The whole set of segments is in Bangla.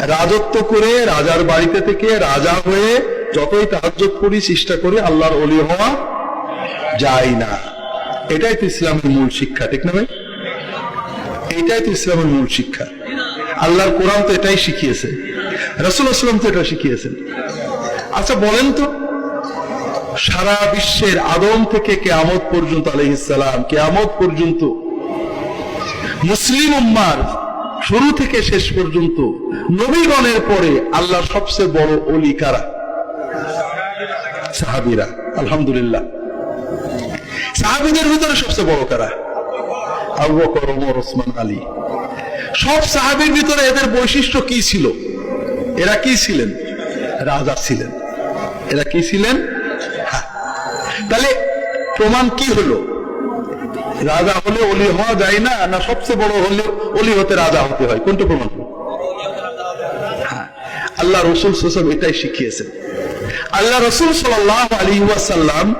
রাজত্ব করে রাজার বাড়িতে থেকে রাজা হয়ে যতই তাহাজ্জত করি চেষ্টা করি, আল্লাহর অলি হওয়া যায় না। এটাই তো ইসলামের মূল শিক্ষা, ঠিক না ভাই? এটাই তো ইসলামের মূল শিক্ষা। আল্লাহর কোরআন তো এটাই শিখিয়েছে। রসুল আসলাম তো এটা শিখিয়েছেন। আচ্ছা বলেন তো, সারা বিশ্বের আদম থেকে কেয়ামত পর্যন্ত আলহিসাম কেয়ামত পর্যন্ত মুসলিম উম্মার শুরু থেকে শেষ পর্যন্ত নবীগণের পরে আল্লাহর সবচেয়ে বড় অলি কারা? সাহাবিরা। আলহামদুলিল্লাহ। সাহাবিদের ভিতরে সবচেয়ে বড় কারা? আবু বকর, ওমর, ওসমান, আলী। সব সাহাবির ভিতরে এদের বৈশিষ্ট্য কি ছিল? এরা কি ছিলেন? রাজা ছিলেন। এরা কি ছিলেন? হ্যাঁ। তাহলে প্রমাণ কি হলো? রাজা হলে অলি হওয়া যায় না না সবচেয়ে বড় হলে অলি হতে রাজা হতে হয়। কোনটা প্রমাণ? হ্যাঁ। আল্লাহ রসুল সোসব এটাই শিখিয়েছেন। আল্লাহ রসুল সাল্লাহ আলী ওয়াসাল্লাম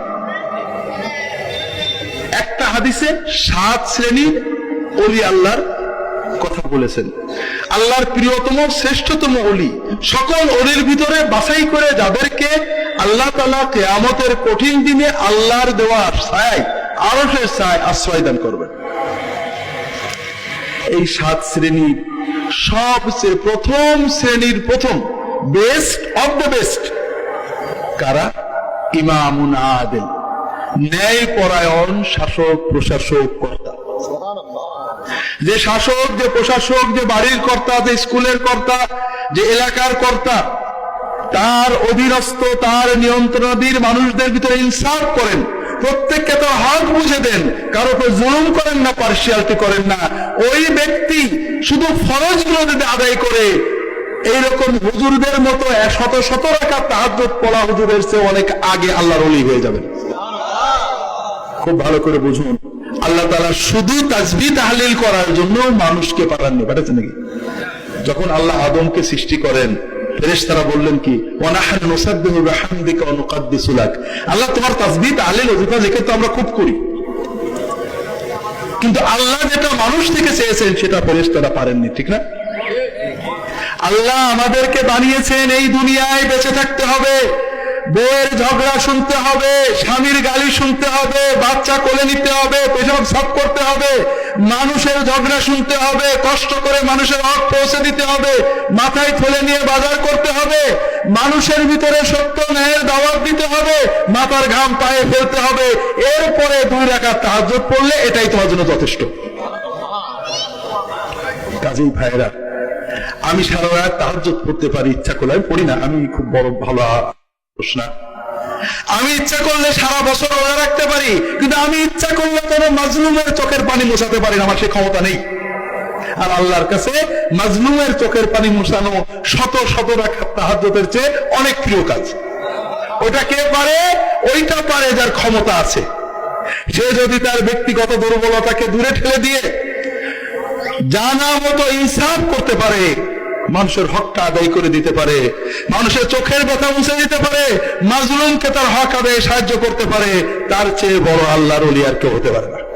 একটা হাদিসে সাত শ্রেণির অলি আল্লাহর কথা বলেছেন। আল্লাহর প্রিয়তম, শ্রেষ্ঠতম অলি। সকল অলির ভিতরে বাছাই করে যাদেরকে আল্লাহ তালা কেয়ামতের কঠিন দিনে আল্লাহর দেওয়া ছায় আরসের ছায় আশ্রয় দান করবেন এই সাত শ্রেণির সবচেয়ে প্রথম শ্রেণির প্রথম বেস্ট অব দ্য বেস্ট কারা? ইমামুন আদেল। ন্যায় পরায়ণ শাসক, প্রশাসক, কর্তা। যে শাসক, যে প্রশাসক, যে বাড়ির কর্তা, যে স্কুলের কর্তা, যে এলাকার কর্তা, তার অধীনস্থ, তার নিয়ন্ত্রণাধীন মানুষদের ভিতরে ইনসাফ করেন। প্রত্যেককে তার হক বুঝে দেন, কারও উপর জুলুম করেন না পার্সিয়ালিটি করেন না। ওই ব্যক্তি শুধু ফরজ যদি আদায় করে, এইরকম হুজুরদের মতো শত শত রাখা তাহাজ পড়া হুজুরের চেয়ে অনেক আগে আল্লাহর অলি হয়ে যাবেন। খুব ভালো করে বুঝুন। আল্লাহ তালা শুধু তাজবি তাহলিল করার জন্য মানুষকে পাঠাননি পাঠাচ্ছেন নাকি? যখন আল্লাহ আদমকে সৃষ্টি করেন ফেরেশতারা বললেন কি, ওয়ানাহান নুসাব্বিহু বিহামদিকা ওয়া আল্লাহ তোমার তাসবিহ, তাহলিল ওজিফা লিখে তো আমরা খুব করি। কিন্তু আল্লাহ যেটা মানুষ থেকে চেয়েছেন, সেটা ফেরেশতারা পারেননি, ঠিক না? আল্লাহ আমাদেরকে বানিয়েছেন, এই দুনিয়ায় বেঁচে থাকতে হবে। বউয়ের ঝগড়া শুনতে হবে, স্বামীর গালি শুনতে হবে, বাচ্চা কোলে নিতে হবে, পেশাব সাফ করতে হবে, মানুষের ঝগড়া শুনতে হবে, কষ্ট করে মানুষের হক পৌঁছে দিতে হবে, মাথায় থলে নিয়ে বাজার করতে হবে, মানুষের ভিতরে সত্য ন্যায়ের দাওয়াত দিতে হবে, মাথার ঘাম পায়ে ফেলতে হবে, এরপরে দুই রাখা তাহাজ পড়লে এটাই তোমার জন্য যথেষ্ট। কাজেই ভাইরা আমি সারা রাত তাহাজ্জুদ পড়তে পারি, ইচ্ছা করলে, আমি পড়ি না, আমি খুব বড় ভালো আমি ইচ্ছা করলে সারা বছর রোজা রাখতে পারি, কিন্তু আমি ইচ্ছা করলে কোন মাজলুমের চোখের পানি মোছাতে পারি না, আমার সে ক্ষমতা নেই। আর আল্লাহর কাছে মাজলুমের চোখের পানি মোছানো শত শত রাখা তাহাজ্জুদের চেয়ে অনেক প্রিয় কাজ। ওটা কে পারে? ওইটা পারে যার ক্ষমতা আছে। সে যদি তার ব্যক্তিগত দুর্বলতাকে দূরে ঠেলে দিয়ে জানা মতো ইনসাফ করতে পারে মানুষের হকটা আদায় করে দিতে পারে, মানুষের চোখের ব্যথা মুছে দিতে পারে, মাজলুমকে তার হক আদায় সাহায্য করতে পারে, তার চেয়ে বড় আল্লাহর উলিয়ার কেউ হতে পারে না।